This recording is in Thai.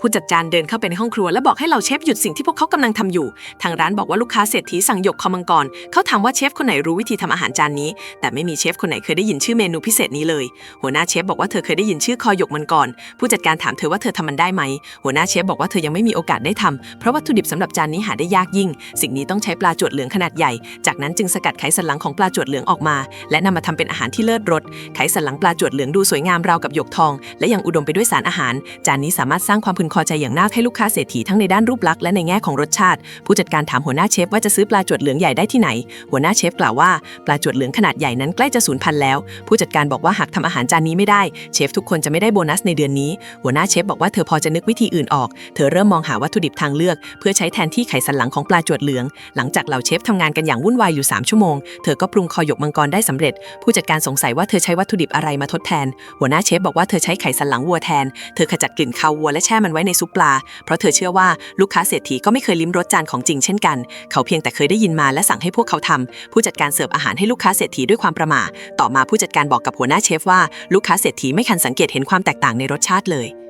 ผู้จัดจานเดินเข้าไปในห้องครัวและบอกให้เราเชฟหยุดสิ่งที่พวกเขากำลังทำอยู่ ทางร้านบอกว่าลูกค้าเศรษฐีสั่งหยกคอมังกร เขาถามว่าเชฟคนไหนรู้วิธีทำอาหารจานนี้ แต่ไม่มีเชฟคนไหนเคยได้ยินชื่อเมนูพิเศษนี้เลย หัวหน้าเชฟบอกว่าเธอเคยได้ยินชื่อคอหยกมันก่อนผู้จัดการถามเธอว่าเธอทำมันได้ไหม หัวหน้าเชฟบอกว่าเธอยังไม่มีโอกาสได้ทำเพราะวัตถุดิบสำหรับจานนี้หาได้ยากยิ่ง สิ่งนี้ต้องใช้ปลาจวดเหลืองขนาดใหญ่ จากนั้นจึงสกัดไขสันหลังของปลาจวดเหลืองออกมา และนำมาทำเป็นอาหารที่เลิศรส ไขสันหลังปลาจวดเหลืองดูสวยงามราวกับหยกทอง และยังอุดมไปด้วยสารอาหาร จานนี้สามารถสร้างความพึงพอใจอย่างน่าให้ลูกค้าเศรษฐีทั้งในด้านรูปลักษณ์และในแง่ของรสชาติ ผู้จัดการถามหัวหน้าเชฟว่าจะซื้อปลาจวดเหลืองใหญ่ได้ที่ไหน หัวหน้าเชฟกล่าวว่าปลาจวดเหลืองขนาดใหญ่นั้นใกล้จะสูญพันธุ์แล้ว ผู้จัดการบอกว่าหากทำอาหารจานนี้ไม่ได้ เชฟทุกคนจะไม่ได้โบนัสในเดือนนี้ หัวหน้าเชฟบอกว่าเธอพอจะนึกวิธีอื่นออก เธอเริ่มมองหาวัตถุดิบทางเลือก เพื่อใช้แทนที่ไขสันหลังของปลาจวดเหลือง หลังจากเหล่าเชฟทำงานกันอย่างวุ่นวายอยู่ 3 ชั่วโมง เธอก็ปรุงคอหยกมังกรได้สำเร็จ ผู้จัดการสงสัยว่าเธอใช้วัตถุดิบอะไรมาทดแทน หัวหน้าเชฟบอกว่าเธอใช้ไขสันหลังวัวแทน เธอขจัดกลิ่นคาววัวและแช่มันไว้ในซุปปลา เพราะเธอเชื่อว่าลูกค้าเศรษฐีก็ไม่เคยลิ้มรสจานของจริงเช่นกัน เขาเพียงแต่เคยได้ยินมาและสั่งให้พวกเขาทำผู้จัดการเสิร์ฟอาหารให้ลูกค้าเศรษฐีด้วยความประหม่าต่อมาผู้จัดการบอกกับหัวหน้าเชฟว่าลูกค้าเศรษฐีไม่คันสังเกตเห็นความแตกต่างในรสชาติเลย